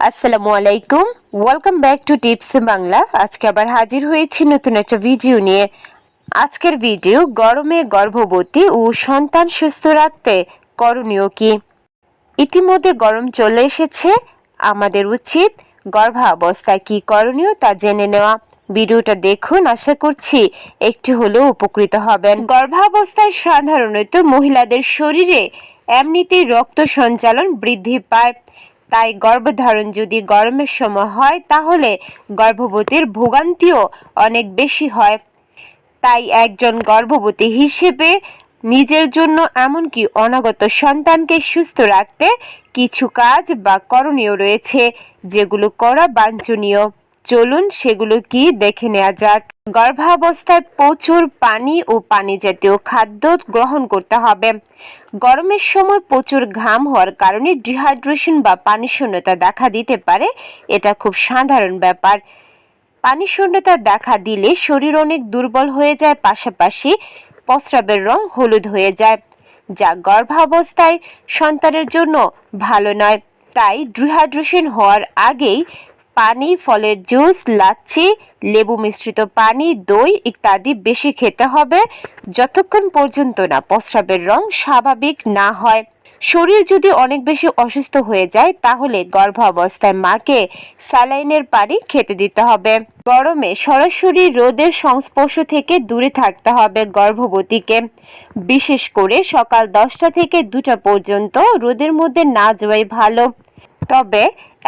আসসালামু আলাইকুম। Welcome back to tips Bangla আজকে আবার হাজির হয়েছি নতুন একটা ভিডিও নিয়ে। আজকের ভিডিও গরমে গর্ভবতী ও সন্তান সুস্থ রাখতে করণীয় কি? ইতিমধ্যে গরম চলে এসেছে। আমাদের উচিত গর্ভাবস্থায় কি করণীয় তা জেনে নেওয়া। ভিডিওটা দেখুন, আশা করছি একটু হলেও উপকৃত হবেন। গর্ভাবস্থায় সাধারণত মহিলাদের শরীরে এমনিতেই রক্ত সঞ্চালন বৃদ্ধি পায়। তাই গর্ভধারণ যদি গরমের সময় হয়, তাহলে গর্ভবতীর ভোগান্তিও অনেক বেশি হয়। তাই একজন গর্ভবতী হিসেবে নিজের জন্য এমনকি অনাগত সন্তানকে সুস্থ রাখতে কিছু কাজ বা করণীয় রয়েছে, যেগুলো করা বাঞ্ছনীয়। চলুন সেগুলো কি দেখে নেওয়া যাক। গর্ভাবস্থায় প্রচুর পানি ও পানি জাতীয় খাদ্য গ্রহণ করতে হবে। গরমের সময় প্রচুর ঘাম হওয়ার কারণে ডিহাইড্রেশন বা পানি শূন্যতা দেখা দিতে পারে। এটা খুব সাধারণ ব্যাপার। পানি শূন্যতা দেখা দিলে শরীর অনেক দুর্বল হয়ে যায়, পাশাপাশি প্রস্রাবের রং হলুদ হয়ে যায়, যা গর্ভাবস্থায় সন্তানের জন্য ভালো নয়। তাই ডিহাইড্রেশন হওয়ার আগেই পানি, ফলের জুস, লাচ্ছি, লেবু মিশ্রিত পানি, দই ইত্যাদি বেশি খেতে হবে। যতক্ষণ পর্যন্ত না প্রস্রাবের রং স্বাভাবিক না হয়। শরীর যদি অনেক বেশি অসুস্থ হয়ে যায়, তাহলে গর্ভাবস্থায় মাকে স্যালাইনের পানি খেতে দিতে হবে। গরমে সরাসরি রোদের সংস্পর্শ থেকে দূরে থাকতে হবে গর্ভবতীকে। বিশেষ করে সকাল দশটা থেকে দুটা পর্যন্ত রোদের মধ্যে না যাওয়াই ভালো। তবে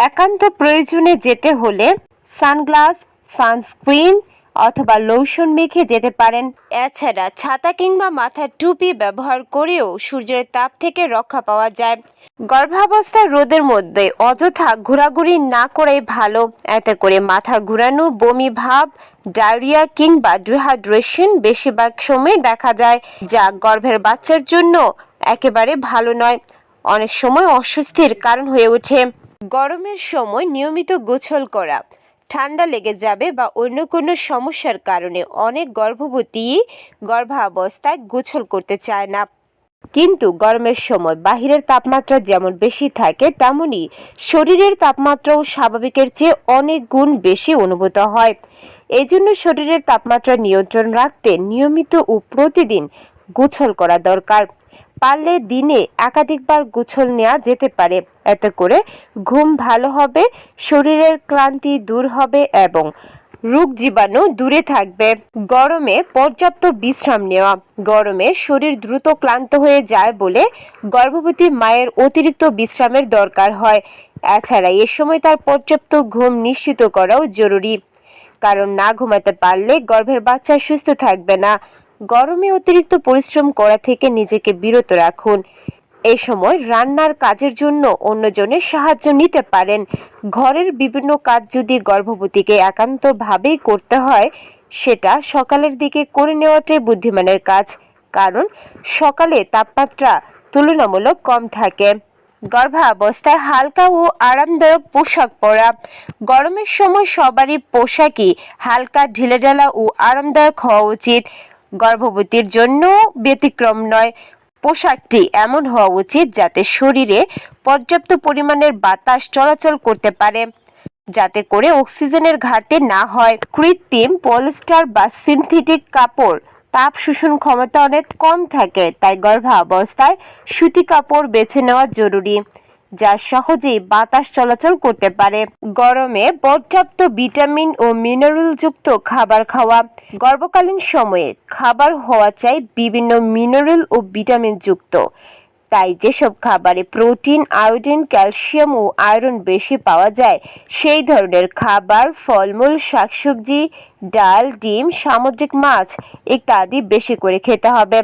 একান্ত প্রয়োজনে যেতে হলে সানগ্লাস সানস্ক্রিন অথবা লোশন মেখে যেতে পারেন। এছাড়া ছাতা কিংবা মাথার টুপি ব্যবহার করেও সূর্যের তাপ থেকে রক্ষা পাওয়া যায়। গর্ভাবস্থায় রোদের মধ্যে অযথা ঘোরাঘুরি না করেই ভালো। এতে করে মাথা ঘুরানো বমি ভাব ডায়রিয়া কিংবা ডিহাইড্রেশন বেশিরভাগ সময় দেখা যায় যা গর্ভের বাচ্চার জন্য একেবারে ভালো নয়। অনেক সময় অস্বস্তির কারণ হয়ে ওঠে। গরমের সময় নিয়মিত গোসল করা ঠান্ডা লেগে যাবে বা অন্য কোনো সমস্যার কারণে অনেক গর্ভবতী গর্ভাবস্থায় গোসল করতে চায় না। কিন্তু গরমের সময় বাহিরের তাপমাত্রা যেমন বেশি থাকে তেমনি শরীরের তাপমাত্রাও স্বাভাবিকের চেয়ে অনেক গুণ বেশি অনুভূত হয়। এই জন্য শরীরের তাপমাত্রা নিয়ন্ত্রণ রাখতে নিয়মিত ও প্রতিদিন গোছল করা দরকার। পারলে দিনে একাধিকবার গোসল নেওয়া যেতে পারে। এতে করে ঘুম ভালো হবে, শরীরের ক্লান্তি দূর হবে এবং রোগ জীবাণু দূরে থাকবে। গরমে পর্যাপ্ত বিশ্রাম নেওয়া, গরমে শরীর দ্রুত ক্লান্ত হয়ে যায় বলে গর্ভবতী মায়ের অতিরিক্ত বিশ্রামের দরকার হয়। এছাড়া এ সময় তার পর্যাপ্ত ঘুম নিশ্চিত করাও জরুরি। কারণ না ঘুমাতে পারলে গর্ভের বাচ্চা সুস্থ থাকবে না। গরমে অতিরিক্ত পরিশ্রম করা থেকে নিজেকে বিরত রাখুন। এই সময় রান্নার কাজের জন্য অন্যজনের সাহায্য নিতে পারেন। ঘরের বিভিন্ন কাজ যদি গর্ভবতীকে একান্তভাবেই করতে হয়, সেটা সকালের দিকে করে নেওয়াটাই বুদ্ধিমানের কাজ, কারণ সকালে তাপমাত্রা তুলনামূলক কম থাকে। গর্ভাবস্থায় হালকা ও আরামদায়ক পোশাক পরা। গরমের সময় সবারই পোশাকই হালকা ঢিলেঢালা ও আরামদায়ক হওয়া উচিত। গর্ভবতীর জন্য ব্যতিক্রম নয়। পোশাকটি এমন হওয়া উচিত যাতে শরীরে পর্যাপ্ত পরিমাণের বাতাস চলাচল করতে পারে, যাতে করে অক্সিজেনের ঘাটতি না হয়। কৃত্রিম পলিস্টার বা সিনথেটিক কাপড়, তাপ শোষণ ক্ষমতা অনেক কম থাকে, তাই গর্ভাবস্থায় সুতি কাপড় বেছে নেওয়া জরুরি। যা সহজেই বাতাস চলাচল করতে পারে। গরমে পর্যাপ্ত ভিটামিন ও মিনারেল যুক্ত খাবার খাওয়া। গর্ভকালীন সময়ে খাবার হওয়া চাই বিভিন্ন মিনারেল ও ভিটামিন যুক্ত তাই যেসব খাবারে প্রোটিন, আয়োডিন, ক্যালসিয়াম ও আয়রন বেশি পাওয়া যায়, সেই ধরনের খাবার, ফলমূল, শাকসবজি, ডাল, ডিম, সামুদ্রিক মাছ ইত্যাদি বেশি করে খেতে হবে।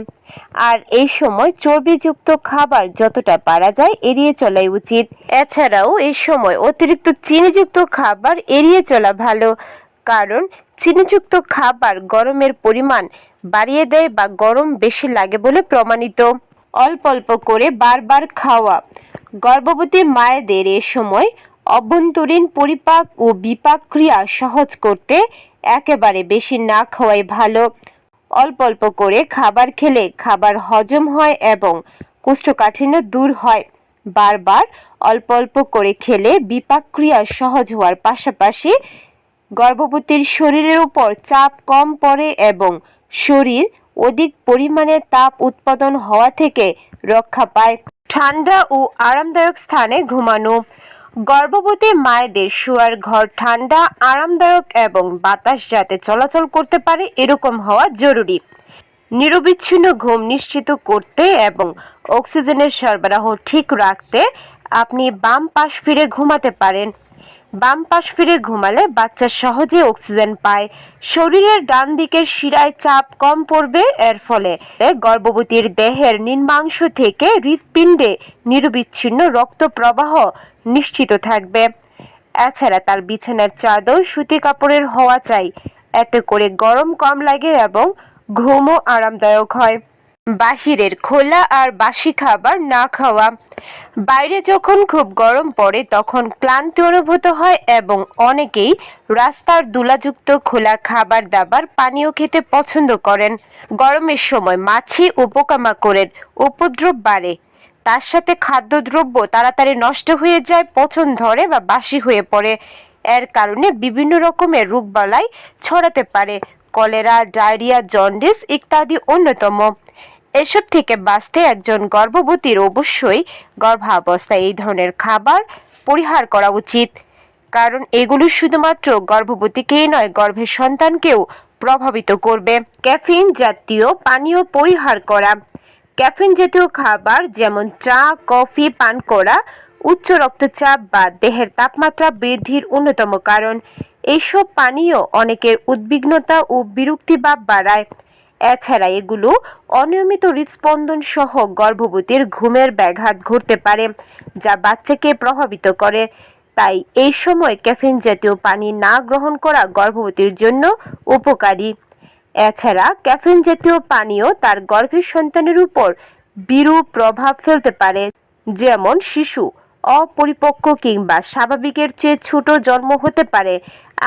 আর এই সময় চর্বিযুক্ত খাবার যতটা পারা যায় এড়িয়ে চলাই উচিত। এছাড়াও এই সময় অতিরিক্ত চিনিযুক্ত খাবার এড়িয়ে চলা ভালো, কারণ চিনিযুক্ত খাবার গরমের পরিমাণ বাড়িয়ে দেয় বা গরম বেশি লাগে বলে প্রমাণিত। অল্প অল্প করে বারবার খাওয়া। গর্ভবতী মায়েদের এ সময় অভ্যন্তরীণ পরিপাক ও বিপাক ক্রিয়া সহজ করতে একেবারে বেশি না খাওয়াই ভালো। অল্প অল্প করে খাবার খেলে খাবার হজম হয় এবং কোষ্ঠকাঠিন্য দূর হয়। বারবার অল্প অল্প করে খেলে বিপাক ক্রিয়া সহজ হওয়ার পাশাপাশি গর্ভবতীর শরীরের উপর চাপ কম পড়ে এবং শরীর অধিক পরিমাণে তাপ উৎপাদন হওয়া থেকে রক্ষা পায়। ঠান্ডা ও আরামদায়ক স্থানে ঘুমানো। গর্ভবতী মায়েদের শোয়ার ঘর ঠান্ডা, আরামদায়ক এবং বাতাস যাতে চলাচল করতে পারে এরকম হওয়া জরুরি। নিরবিচ্ছিন্ন ঘুম নিশ্চিত করতে এবং অক্সিজেনের সরবরাহ ঠিক রাখতে আপনি বাম পাশ ফিরে ঘুমাতে পারেন। বাম পাশ ফিরে ঘুমালে বাচ্চা সহজে অক্সিজেন পায়। শরীরের ডান দিকের শিরায় চাপ কম পড়বে, এর ফলে গর্ভবতীর দেহের নিম্নাংশ থেকে হৃৎপিণ্ডে নিরবিচ্ছিন্ন রক্ত প্রবাহ নিশ্চিত থাকবে। এছাড়া তার বিছানার চাদর, সুতি কাপড়ের হওয়া চাই। এতে করে গরম কম লাগে এবং ঘুমও আরামদায়ক হয়। বাহিরের খোলা আর বাসি খাবার না খাওয়া। বাইরে যখন খুব গরম পড়ে, তখন ক্লান্তি অনুভূত হয় এবং অনেকেই রাস্তার দুলাযুক্ত খোলা খাবার দাবার পানীয় খেতে পছন্দ করেন। গরমের সময় মাছি ও পোকামাকড়ের উপদ্রব বাড়ে। তার সাথে খাদ্যদ্রব্য তাড়াতাড়ি নষ্ট হয়ে যায়, পচন ধরে বা বাসি হয়ে পড়ে। এর কারণে বিভিন্ন রকমের রোগবালাই ছড়াতে পারে। কলেরা, ডায়রিয়া, জন্ডিস ইত্যাদি অন্যতম। এসব থেকে বাঁচতে একজন গর্ভবতীর অবশ্যই গর্ভাবস্থায় এই ধরনের খাবার পরিহার করা উচিত। কারণ এগুলো শুধুমাত্র গর্ভবতীকেই নয়, গর্ভের সন্তানকেও প্রভাবিত করবে। ক্যাফিন জাতীয় পানীয় পরিহার করা। ক্যাফিন জাতীয় খাবার যেমন চা, কফি, পান করা উচ্চ রক্তচাপ বা দেহের তাপমাত্রা বৃদ্ধির অন্যতম কারণ। এইসব পানীয় অনেকের উদ্বিগ্নতা ও বিরক্তি ভাব বাড়ায়। এছাড়া এগুলো অনিয়মিত হৃদস্পন্দন সহ গর্ভবতীর ঘুমের ব্যাঘাত ঘটতে পারে, যা বাচ্চাকে প্রভাবিত করে। তাই এই সময় ক্যাফিন জাতীয় পানি না গ্রহণ করা গর্ভবতীর জন্য উপকারী। এছাড়া ক্যাফিন জাতীয় পানীয় তার গর্ভের সন্তানের উপর বিরূপ প্রভাব ফেলতে পারে, যেমন শিশু, অপরিপক্ক কিংবা স্বাভাবিকের চেয়ে ছোট জন্ম হতে পারে।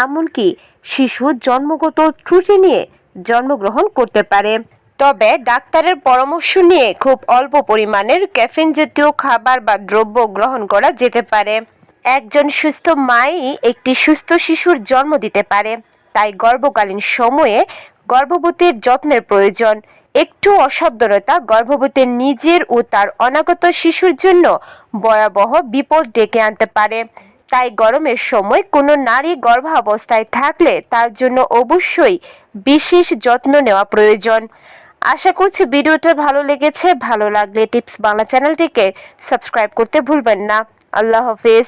এমনকি শিশু জন্মগত ত্রুটি নিয়ে জন্মগ্রহণ করতে পারে। তবে ডাক্তারের পরামর্শ নিয়ে খুব অল্প পরিমাণের ক্যাফিন জাতীয় খাবার বা দ্রব্য গ্রহণ করা যেতে পারে। একজন সুস্থ মাই একটি সুস্থ শিশুর জন্ম দিতে পারে। তাই গর্ভকালীন সময়ে গর্ভবতীর যত্নের প্রয়োজন। একটু অসাবধানতা গর্ভবতীর নিজের ও তার অনাগত শিশুর জন্য ভয়াবহ বিপদ ডেকে আনতে পারে। তাই গরমের সময় কোনো নারী গর্ভাবস্থায় থাকলে তার জন্য অবশ্যই বিশেষ যত্ন নেওয়া প্রয়োজন। আশা করছি ভিডিওটা ভালো লেগেছে। ভালো লাগলে টিপস বাংলা চ্যানেলটিকে সাবস্ক্রাইব করতে ভুলবেন না। আল্লাহ হাফিজ।